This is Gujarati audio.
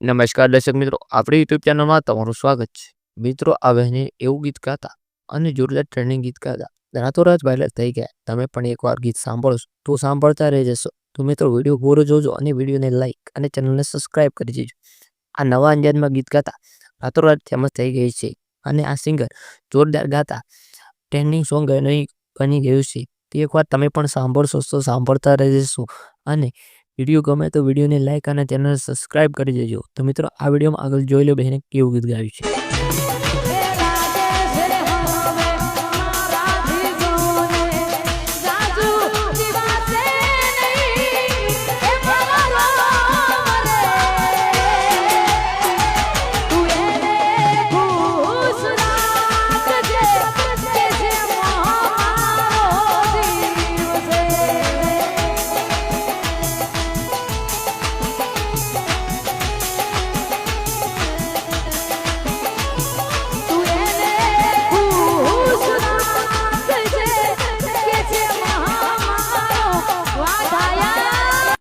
નમસ્કાર દર્શક મિત્રો, આપણી યુટ્યુબ ચેનલમાં તમારું સ્વાગત છે. મિત્રો, આ બહેને એવું ગીત ગાતા અને જોરદાર ટ્રેનિંગ ગીત ગાતા ધનાતોરાજ વાયરલ થઈ ગયા. તમે પણ એકવાર ગીત સાંભળશો, તો સાંભળતા રહી જશો તો મિત્રો વીડિયો પૂરો જોજો અને વિડીયોને લાઈક અને ચેનલને સબસ્ક્રાઇબ કરી દેજો. આ નવા અંદાજમાં ગીત ગાતા રાતોરાત ફેમસ થઈ ગઈ છે અને આ સિંગર જોરદાર ગાતા ટ્રેન્ડિંગ સોંગ બની ગયું છે. તે એકવાર તમે પણ સાંભળશો તો સાંભળતા રહી જશો અને વીડિયો ગમે તો વિડીયોને લાઇક અને ચેનલ સબસ્ક્રાઇબ કરી દેજો. તો મિત્રો, આ વિડીયોમાં આગળ જોઈ લો બહેને કેવું ગીત ગાયું છે.